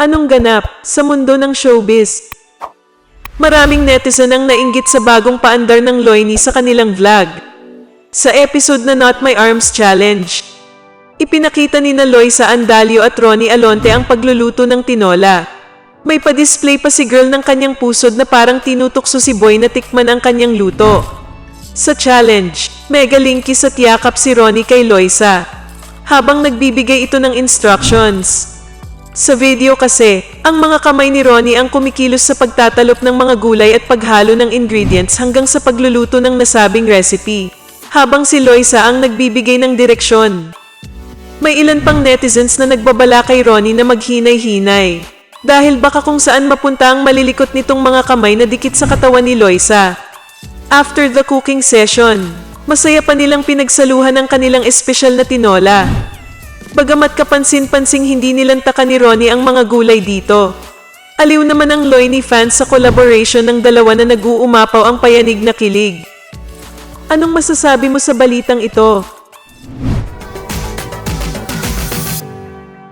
Anong ganap sa mundo ng showbiz? Maraming netizen ang nainggit sa bagong paandar ng Loini sa kanilang vlog. Sa episode na Not My Arms Challenge, ipinakita ni na Loisa Andalio at Ronnie Alonte ang pagluluto ng tinola. May pa-display pa si girl ng kanyang pusod na parang tinutukso si boy na tikman ang kanyang luto. Sa challenge, mega linkis at yakap si Ronnie kay Loisa. Habang nagbibigay ito ng instructions. Sa video kasi, ang mga kamay ni Ronnie ang kumikilos sa pagtatalop ng mga gulay at paghalo ng ingredients hanggang sa pagluluto ng nasabing recipe. Habang si Loisa ang nagbibigay ng direksyon. May ilan pang netizens na nagbabala kay Ronnie na maghinay-hinay. Dahil baka kung saan mapunta ang malilikot nitong mga kamay na dikit sa katawan ni Loisa. After the cooking session, masaya pa nilang pinagsaluhan ang kanilang espesyal na tinola. Bagamat kapansin-pansing hindi nilantakan ni Ronnie ang mga gulay dito. Aliw naman ang Loini fans sa collaboration ng dalawa na nag-uumapaw ang payanig na kilig. Anong masasabi mo sa balitang ito?